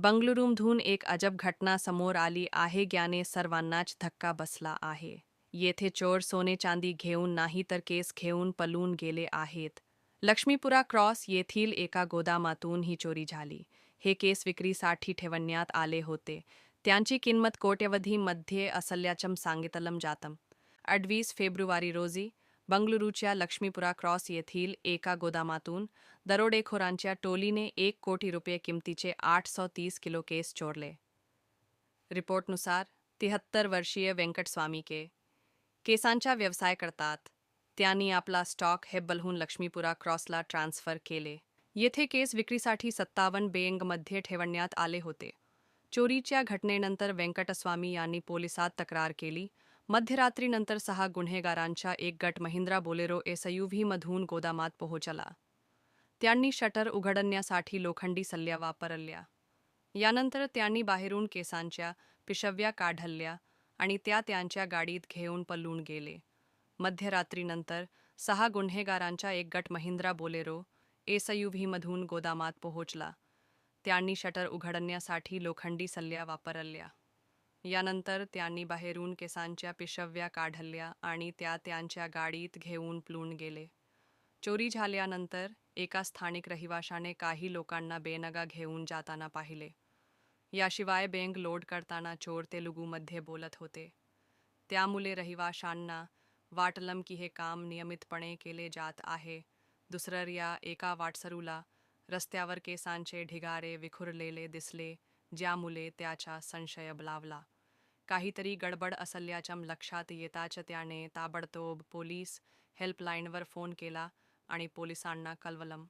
बंगळुरूमधून एक अजब घटना समोर आली. आहे ज्याने सर्वांनाच धक्का बसला आहे. येथे चोर सोने चांदी घेऊन नाही तर केस घेऊन पलून गेले आहेत. लक्ष्मीपुरा क्रॉस येथील एका गोदामातून ही चोरी झाली. हे केस विक्रीसाठी ठेवण्यात आले होते. त्यांची किंमत कोट्यवधीमध्ये असल्याचं सांगितलं जातं. अडवीस फेब्रुवारी रोजी बंगळुरूच्या लक्ष्मीपुरा क्रॉस येथील एका गोदामातून दरोडेखोरांच्या टोलीने एक कोटी रुपये किमतीचे आठ सौ तीस किलो केस चोरले. रिपोर्टनुसार तिहत्तर वर्षीय व्यंकटस्वामी के केसांचा व्यवसाय करतात. त्यांनी आपला स्टॉक हेब्बलहून लक्ष्मीपुरा क्रॉसला ट्रान्स्फर केले. येथे केस विक्रीसाठी सत्तावन्न बेंगमध्ये ठेवण्यात आले होते. चोरीच्या घटनेनंतर व्यंकटस्वामी यांनी पोलिसात तक्रार केली. मध्यरात्रीनंतर सहा गुन्हेगारांचा एक गट महिंद्रा बोलेरो एसयूव्हीमधून गोदामात पोहोचला. त्यांनी शटर उघडण्यासाठी लोखंडी सल्ल्या वापरल्या. यानंतर त्यांनी बाहेरून केसांच्या पिशव्या काढल्या आणि त्या त्यांच्या गाडीत घेऊन पल्लून गेले. मध्यरात्रीनंतर सहा गुन्हेगारांचा एक गट महिंद्रा बोलेरो एसयूव्हीमधून गोदामात पोहोचला. त्यांनी शटर उघडण्यासाठी लोखंडी सल्ल्या वापरल्या. यानंतर त्यांनी बाहेरून केसांच्या पिशव्या काढल्या आणि त्या त्यांच्या गाडीत घेऊन प्लून गेले. चोरी झाल्यानंतर एका स्थानिक रहिवाशाने काही लोकांना बेनगा घेऊन जाताना पाहिले. याशिवाय बँक लोड करताना चोर तेलुगूमध्ये बोलत होते. त्यामुळे रहिवाशांना वाटलं की हे काम नियमितपणे केले जात आहे. दुसऱ्या एका वाटसरूला रस्त्यावर केसांचे ढिगारे विखुरलेले दिसले ज्यामुळे त्याचा संशय बलावला. काहीतरी गडबड असल्याचं लक्षात येताच त्याने ताबडतोब पोलीस हेल्पलाईनवर फोन केला आणि पोलिसांना कळवलं.